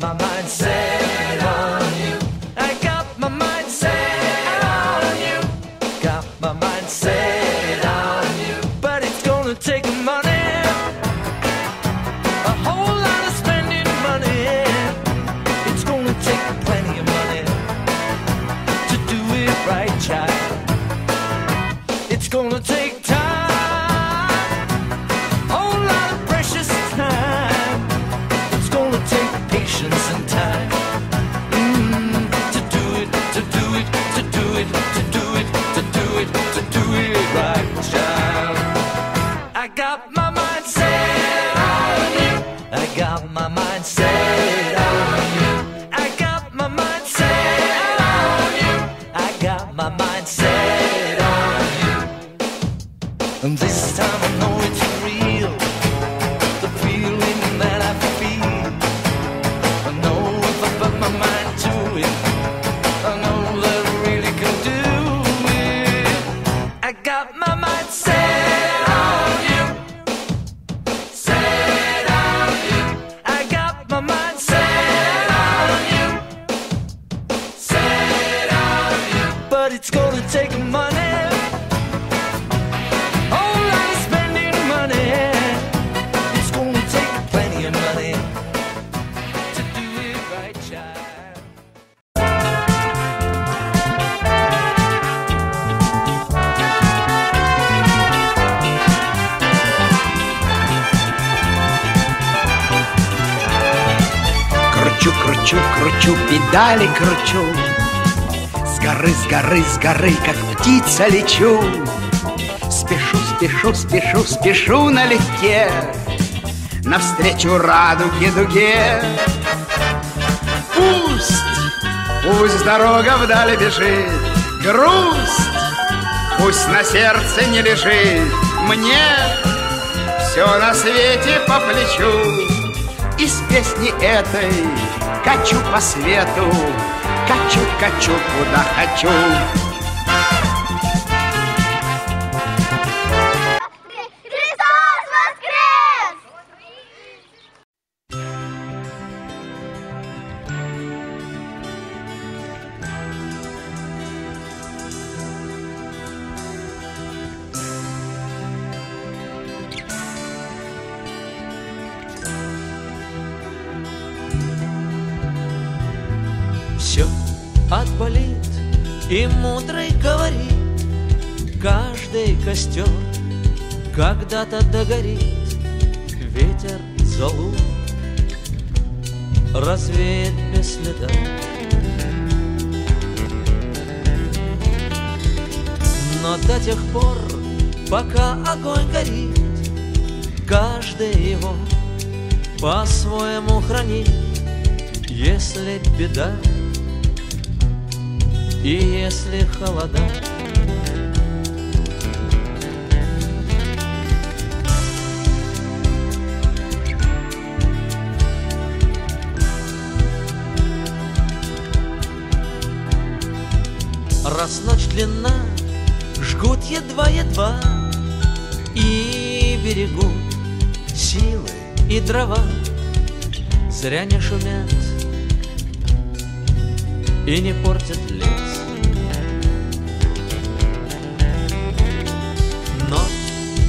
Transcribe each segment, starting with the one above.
my mind set педали кручу. С горы, с горы, с горы, как птица лечу. Спешу, спешу, спешу, спешу налегке Навстречу радуге дуге. Пусть, пусть дорога вдали бежит Грусть, пусть на сердце не лежит. Мне все на свете по плечу. Из песни этой Качу по свету Качу, качу, куда хочу отболит и мудрый говорит Каждый костер когда-то догорит Ветер залу развеет без следа Но до тех пор, пока огонь горит Каждый его по-своему хранит Если беда и если холода. Раз ночь длинна, жгут едва-едва И берегут силы и дрова. Зря не шумят и не портят лес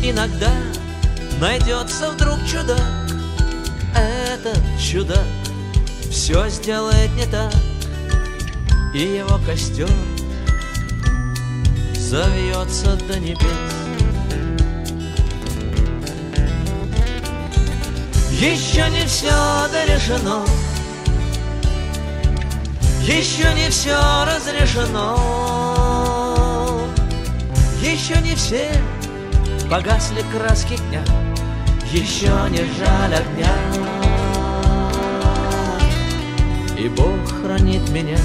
иногда найдется вдруг чудак. Этот чудак все сделает не так И его костер завьется до небес. Еще не все дорешено Еще не все разрешено Еще не все погасли краски дня Еще не жаль огня. И Бог хранит меня.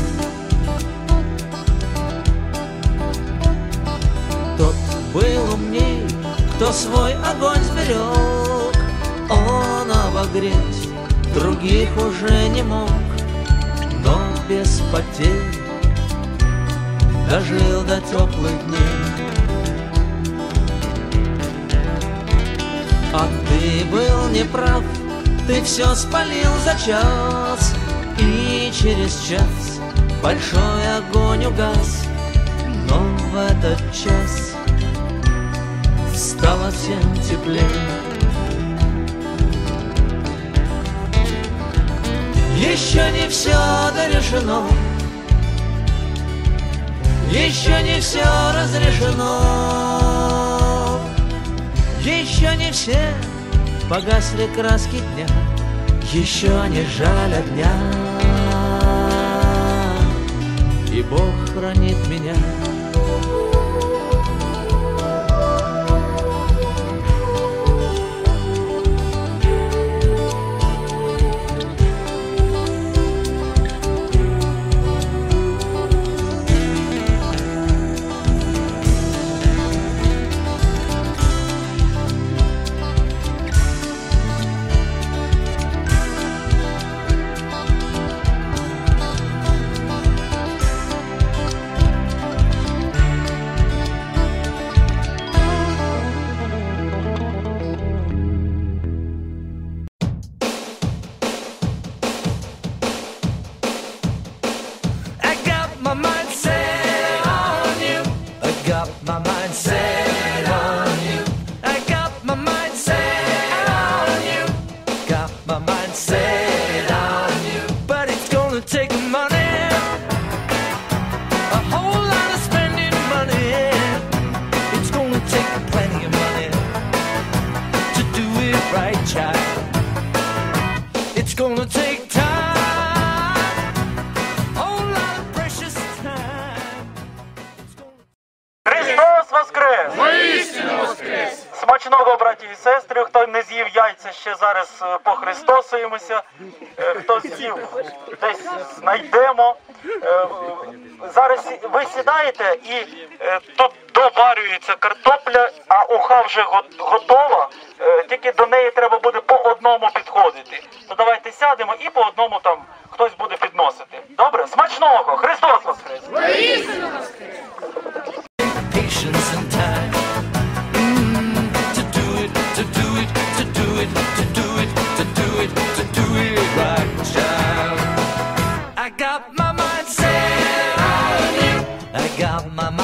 Тот был умней, кто свой огонь сберег. Он обогреть других уже не мог Но без потерь дожил до теплых дней а ты был неправ, ты все спалил за час, и через час большой огонь угас, но в этот час стало всем теплее. Еще не все дорешено, еще не все разрешено. Еще не все погасли краски дня, Еще не жаль огня, И Бог хранит меня. здається, ще зараз е, похристосуємося, е, хтось сів, десь знайдемо. Е, зараз ви сідаєте і тут доварюється картопля, а уха вже готова. Тільки до неї треба буде по одному підходити. То давайте сядемо і по одному там хтось буде підносити. Добре? Смачного! Христос Воскрес! Воскрес! Mom.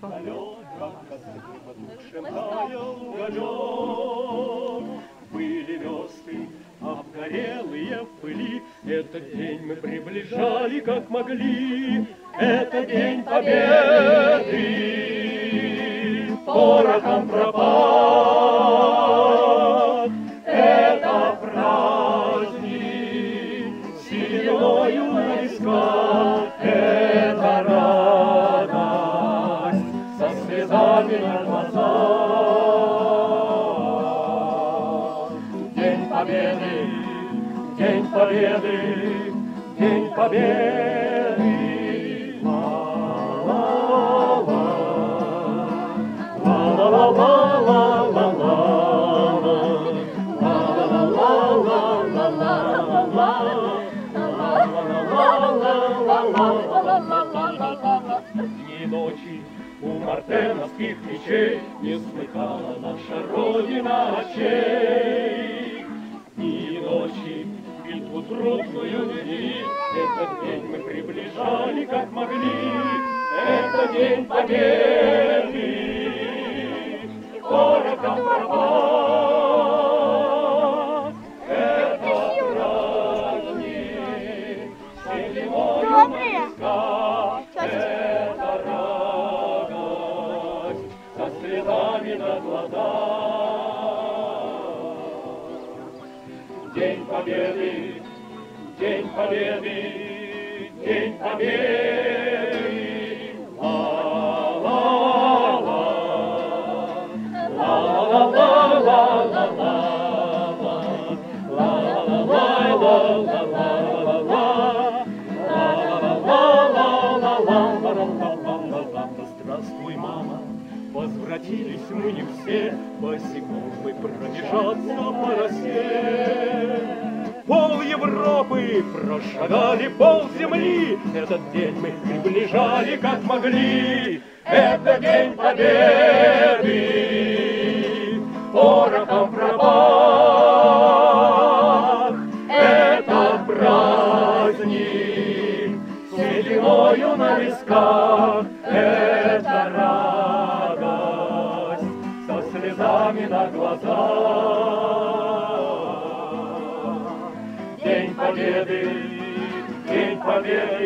потом. Были весты, обгорелые в пыли, Этот день мы приближали, как могли, Это день победы, порохом пропал. Победы, День Победы. Ла-ла-ла, ла-ла-ла-ла-ла. Дни и ночи у мартеновских мечей Не слыхала наша Родина очей грустную любви. Этот день мы приближали, как могли, это день победы. Городом пропал. Возвратились мы не все, босиком мы пробежаться по росе. Пол Европы прошагали, пол земли, Этот день мы приближали, как могли. Это день победы, порохом пропах. Это праздник, сединою на висках. pamięci, dzień pamięci.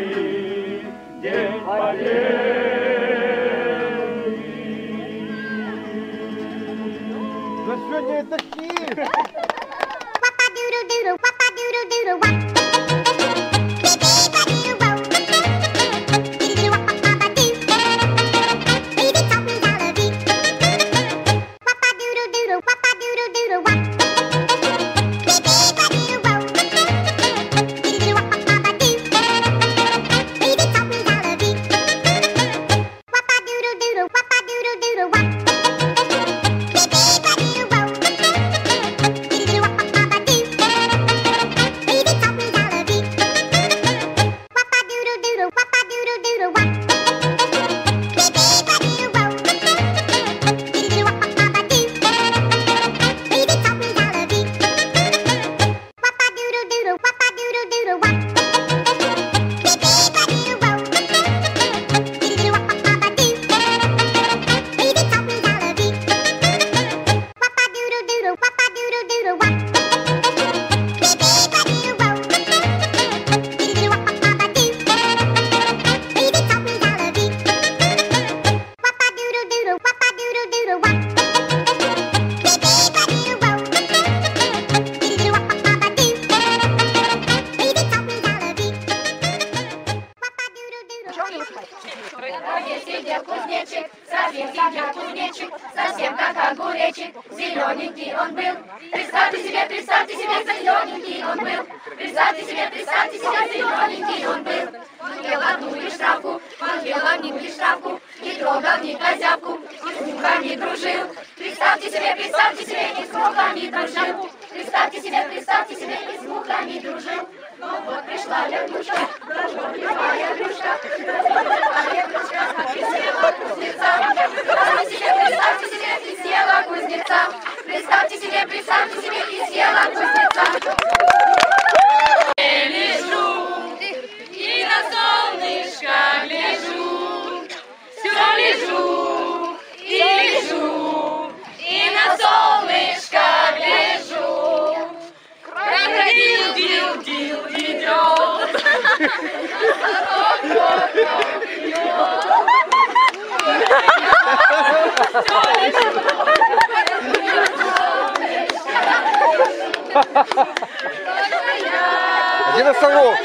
Островок.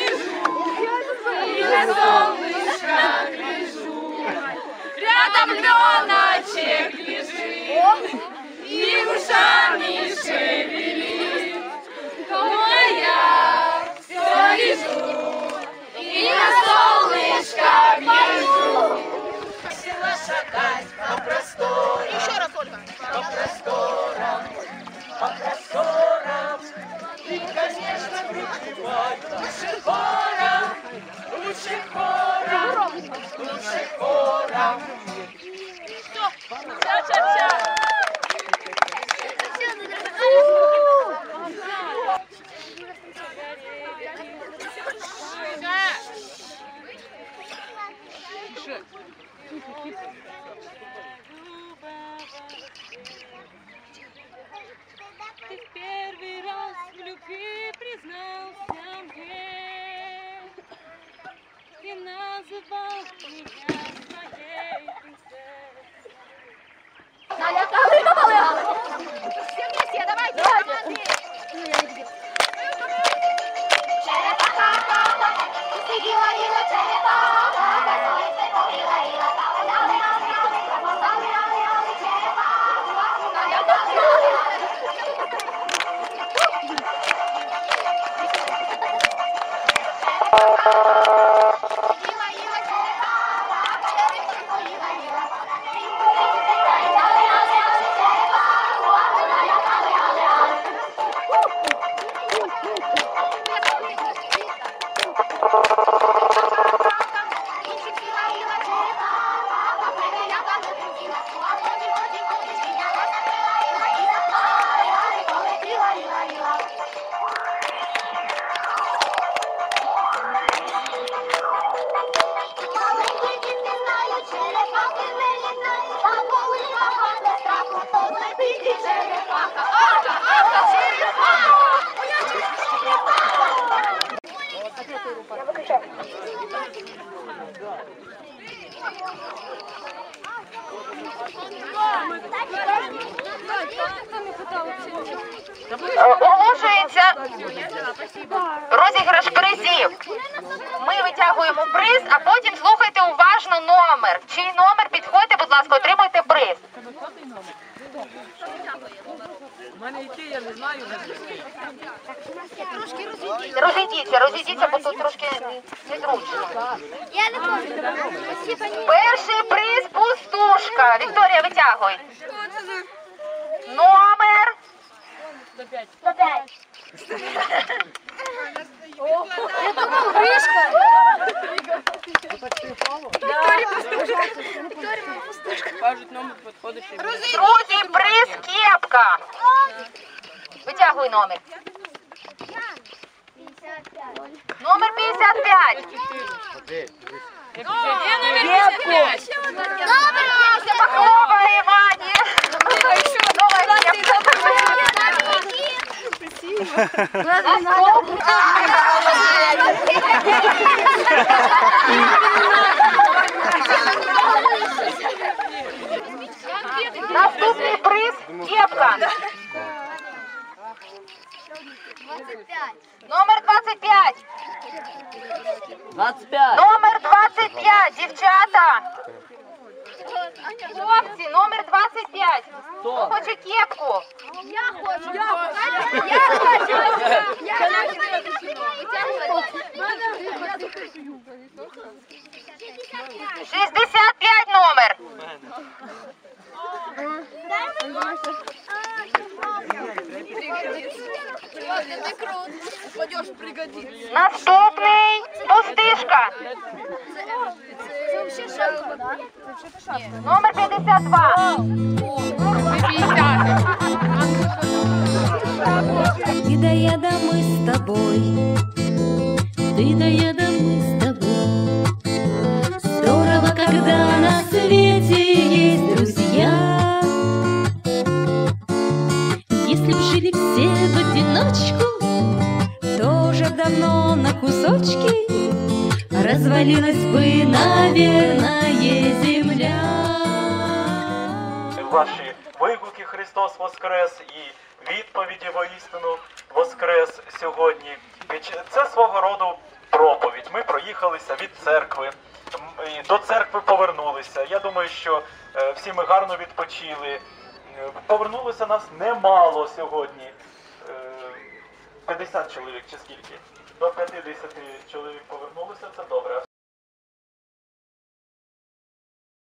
Рядом Леночек лежит И ушами шевелит я все лежу И на солнышко гляжу Лучше хором Лучше хором Лучше хором Ча-ча-ча У мене який, я не знаю. Розійдіться, розійдіться, бо тут трошки незручно. Я не можу. Перший приз пустушка. Вікторія, витягуй. Номер. Я думал, крышка. Кажуть, номер підходить. Другий приз кепка. Витягуй номер. Номер 55. Пахлова Наступний приз кепка. Номер 25. 25. Номер 25, дівчата. Хлопці, номер 25. Хто хоче кепку? Я хочу. Я хочу. Я хочу. Я хочу. 65 номер. Наступний пустишка. Вообще шапка, да? Номер 52. Ты да я да мы с тобой. Ты да я да мы с тобой. Здорово, когда на свете есть друзья. Если б жили все в одиночку Тоже давно на кусочки Развалилась бы, наверное, земля ваші вигуки Христос Воскрес і відповіді воістину Воскрес сьогодні. Це свого роду проповідь. Ми проїхалися від церкви. До церкви повернулися. Я думаю, що е, всі ми гарно відпочили. Е, Повернулося нас немало сьогодні. Е, 50 чоловік чи скільки? До 50 чоловік повернулося, це добре.